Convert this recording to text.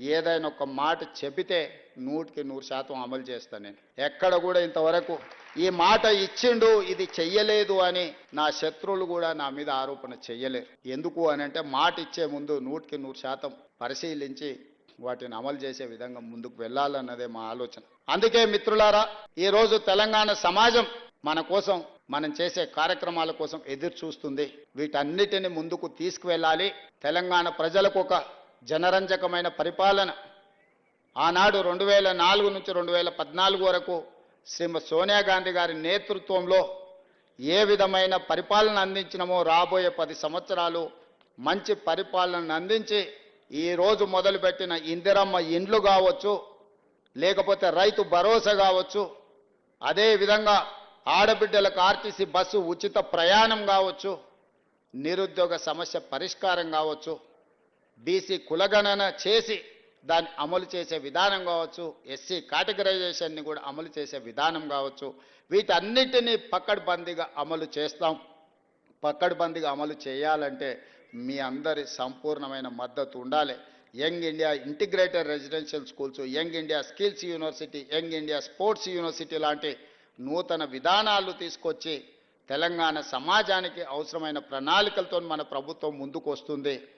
ఏదైనా ఒక మాట చెబితే నూటికి నూరు శాతం అమలు చేస్తాను నేను. ఎక్కడ కూడా ఇంతవరకు ఈ మాట ఇచ్చిండు ఇది చెయ్యలేదు అని నా శత్రువులు కూడా నా మీద ఆరోపణ చెయ్యలేరు. ఎందుకు అని అంటే మాట ఇచ్చే ముందు నూటికి నూరు శాతం పరిశీలించి వాటిని అమలు చేసే విధంగా ముందుకు వెళ్ళాలన్నదే మా ఆలోచన. అందుకే మిత్రులారా ఈరోజు తెలంగాణ సమాజం మన కోసం మనం చేసే కార్యక్రమాల కోసం ఎదురు చూస్తుంది వీటన్నిటిని ముందుకు తీసుకువెళ్ళాలి. తెలంగాణ ప్రజలకు ఒక జనరంజకమైన పరిపాలన. ఆనాడు రెండు వేల నాలుగు నుంచి రెండు వేల పద్నాలుగు వరకు శ్రీమతి సోనియా గాంధీ గారి నేతృత్వంలో ఏ విధమైన పరిపాలన అందించినమో రాబోయే పది సంవత్సరాలు మంచి పరిపాలనను అందించి ఈరోజు మొదలుపెట్టిన ఇందిరమ్మ ఇండ్లు కావచ్చు లేకపోతే రైతు భరోసా కావచ్చు అదేవిధంగా ఆడబిడ్డలకు ఆర్టీసీ బస్సు ఉచిత ప్రయాణం కావచ్చు నిరుద్యోగ సమస్య పరిష్కారం కావచ్చు బీసీ కులగణన చేసి దాన్ని అమలు చేసే విధానం కావచ్చు ఎస్సీ కేటగరైజేషన్ని కూడా అమలు చేసే విధానం కావచ్చు వీటన్నిటినీ పక్కడబందీగా అమలు చేస్తాం. పక్కడబందీగా అమలు చేయాలంటే మీ అందరి సంపూర్ణమైన మద్దతు ఉండాలి. Young India integrated residential schools young India skills university young India sports university లాంటి నూతన విధానాలు తీసుకొచ్చి తెలంగాణ సమాజానికి అవసరమైన ప్రణాళికలతో మన ప్రభుత్వం ముందుకు వస్తుంది